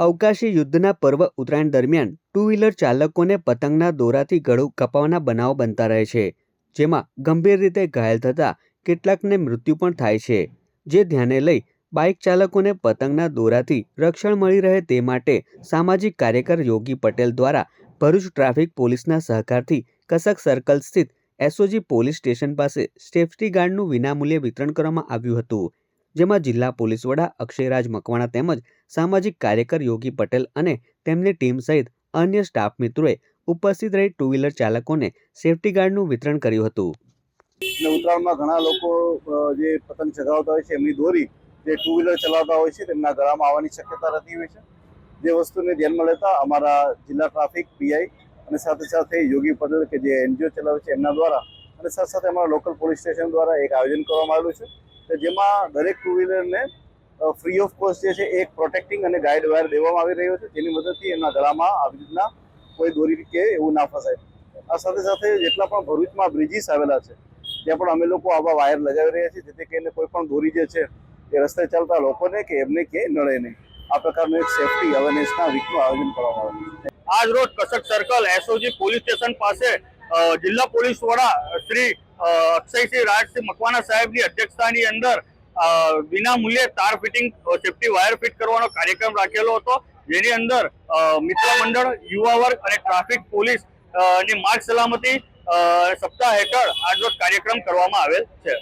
અવકાશી યુદ્ધના પર્વ ઉત્તરાયણ દરમિયાન ટુ વ્હીલર ચાલકોને પતંગના દોરાથી ગળું કપાવાના બનાવો બનતા રહે છે, જેમાં ગંભીર રીતે ઘાયલ થતા કેટલાકને મૃત્યુ પણ થાય છે. જે ધ્યાને લઈ બાઇક ચાલકોને પતંગના દોરાથી રક્ષણ મળી રહે તે માટે સામાજિક કાર્યકર યોગી પટેલ દ્વારા ભરૂચ ટ્રાફિક પોલીસના સહકારથી કસક સર્કલ સ્થિત એસઓજી પોલીસ સ્ટેશન પાસે સેફ્ટી ગાર્ડનું વિનામૂલ્યે વિતરણ કરવામાં આવ્યું હતું. જેમાં જિલ્લા પોલીસ વડા અક્ષયરાજ મકવાણા તેમજ સામાજિક કાર્યકર યોગી પટેલ અને તેમની ટીમ સહિત અન્ય સ્ટાફ મિત્રોએ ઉપસ્થિત રહી ટુ વ્હીલર ચાલકોને સેફટી ગાર્ડનું વિતરણ કર્યું હતું. એટલે ઉત્તરાયણમાં ઘણા લોકો જે પતંગ ચગાવતા હોય છે, એમની દોરી જે ટુ વ્હીલર ચલાવતા હોય છે, તેમના ગળામાં આવવાની શક્યતા રહેતી હોય છે. જે વસ્તુને ધ્યાનમાં લેતા અમારા જિલ્લા ટ્રાફિક પીઆઈ અને સાથે સાથે યોગી પટેલ કે જે એનજીઓ ચલાવે છે, એમના દ્વારા અને સાથે સાથે અમારા લોકલ પોલીસ સ્ટેશન દ્વારા એક આયોજન કરવામાં આવેલું છે. કે જેમાં દરેક ટુ વ્હીલરને ફ્રી ઓફ કોસ્ટ જે છે, એક પ્રોટેક્ટિંગ અને ગાઈડ વાયર દેવામાં આવી રહ્યો છે, જેની મદદથી એમના ગળામાં આવી રીતના કોઈ દોરી કે એવું ના ફસાય. આ સાથે સાથે જેટલા પણ ભરૂચમાં બ્રિજીસ આવેલા છે, ત્યાં પણ અમે લોકો આવા વાયર લગાવી રહ્યા છીએ, જેથી કરીને કોઈ પણ દોરી જે છે, એ રસ્તે ચાલતા લોકોને કે એમને કે નડે નહીં. આ પ્રકારનું એક સેફટી અવેરનેસના વીકનું આયોજન કરવામાં આવ્યું છે. આજ રોજ Kasak circle SOG police station પાસે જિલ્લા પોલીસ વડા શ્રી અક્ષયસિંહ રાજસિંહ મકવાના સાહેબની અધ્યક્ષતાની અંદર વિના મૂલ્યે તાર ફિટિંગ સેફ્ટી વાયર ફિટ કરવાનો કાર્યક્રમ રાખેલો હતો, જેની અંદર મિત્ર મંડળ, યુવા વર્ગ અને ટ્રાફિક પોલીસની માર્ગ સલામતી સપ્તાહ હેઠળ આજ કાર્યક્રમ કરવામાં આવેલ છે.